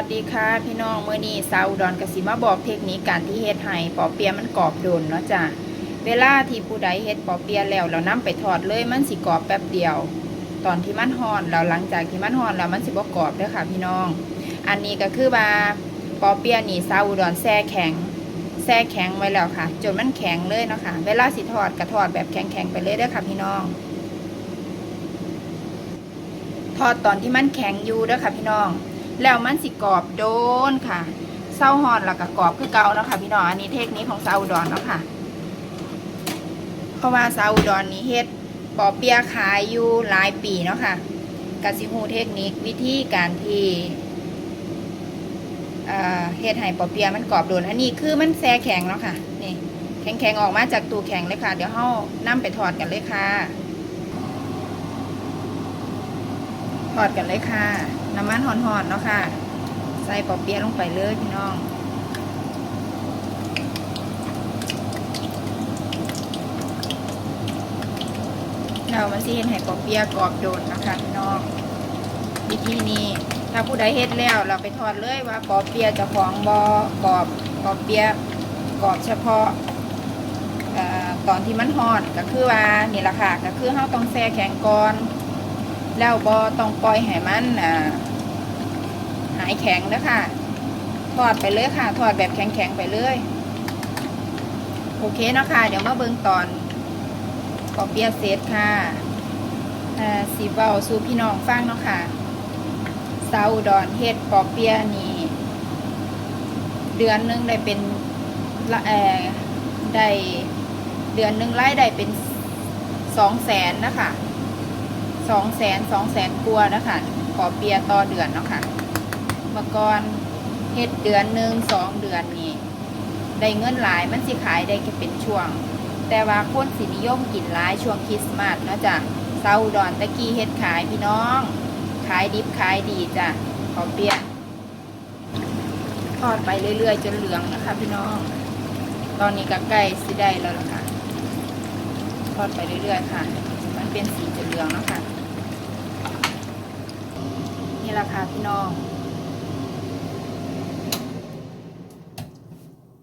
สวัสดีค่ะพี่น้องเมื่อนี้สาอุดรกสิมาบอกเทคนิคการที่เฮ็ดให้ปอเปียมันกรอบโดนเนาะจ้ะเวลาที่ผู้ใดเฮ็ดปอเปียแล้วเรานำไปทอดเลยมันสิกรอบแป๊บเดียว ตอนที่มันฮอนแล้วหลังจากที่มันฮอนแล้วมันสิบ่กรอบเด้อค่ะพี่น้อง อันนี้ก็คือว่าปอเปียนี่สาอุดรแช่แข็งแช่แข็งไว้แล้วค่ะ จนมันแข็งเลยเนาะค่ะเวลาสิทอดก็ทอดแบบแข็งๆไปเลยเด้อค่ะพี่น้อง ทอดตอนที่มันแข็งอยู่เด้อค่ะพี่น้อง แล้วมันสิกรอบโดนค่ะเศร้าหอนแล้วก็กรอบคือเก่าเนาะค่ะพี่น้องอันนี้เทคนิคของซาอุดรเนาะค่ะ เพราะว่าซาอุดรนี้เฮ็ดปอเปียขายอยู่หลายปีเนาะค่ะกสิฮูเทคนิควิธีการที่เอ่อเฮ็ดให้ปอเปียมันกรอบโดนอันนี้คือมันแซ่แข็งเนาะค่ะนี่แข็งๆออกมาจากตูแข็งเลยค่ะ เดี๋ยวเฮานํไปทอดกันเลยค่ะ ท อดกันเลยค่ะ น้ำมันหอนๆเนาะค่ะ ใส่ปอเปี๊ยะลงไปเลยพี่น้องเรามันสิเห็นให้ปอเปี๊ยะกรอบโดนนะคะพี่น้องวิธีนี้ถ้าผู้ใดเฮ็ดแล้วเราไปทอดเลยว่าปอเปี๊ยะจะของบอกรอบปอเปี๊ยะกรอบเฉพาะตอนที่มันหอนก็คือว่านี่แหละค่ะก็คือเราต้องแช่แข็งก่อน แล้วบอต้องปล่อยให้มันอ่าหายแข็งนะคะทอดไปเลยค่ะทอดแบบแข็งๆไปเลยโอเคนะคะเดี๋ยวมาเบิ่งตอนปอเปียเสร็จค่ะสีเบาสู่พี่น้องฟังเนาะค่ะสาอุดอนเฮ็ดปอเปียนี่เดือนหนึงได้เป็นละเอได้เดือนหนึงไล่ได้เป็นสองแสนนะคะ สองแสนสองแสนกว่านะคะขอเปียต่อเดือนเนาะค่ะเมื่อก่อนเฮ็ดเดือนหนึ่งสองเดือนนี่ได้เงินหลายมันสิขายได้แค่เป็นช่วง แต่ว่าคนสินิยมกินหลายช่วงคริสต์มาสเนาะจ้ะเซาดอนตะกี้เฮ็ดขายพี่น้อง ขายดิบขายดีจ้ะขอเปียทอดไปเรื่อยๆจนเหลืองนะคะพี่น้อง ตอนนี้ก็ใกล้สิได้แล้วล่ะค่ะ ทอดไปเรื่อยๆค่ะ มันเป็นสีจะเหลืองแล้วค่ะ นี่ราคาพี่น้อง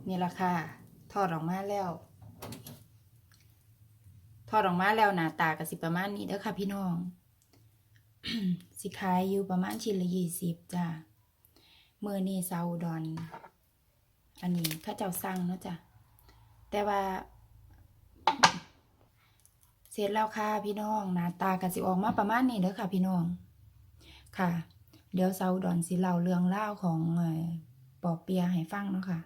นี่ราคาทอดออกมาแล้ว ทอดออกมาแล้วหนาตากับสิประมาณนี้เด้อค่ะพี่น้อง สิขายอยู่ประมาณชิ้นละยี่สิบจ้ะเมื่อนี่ซาอุดอน อันนี้ข้าเจ้าสั่งเนาะจ้ะ แต่ว่า เสร็จแล้วค่ะพี่น้องหนาตากันสิออกมาประมาณนี้เด้อค่ะพี่น้อง ค่ะ เดี๋ยวเซาดอนสิเล่าเรื่องเล่าของเอ่อปอเปียให้ฟังเนาะค่ะ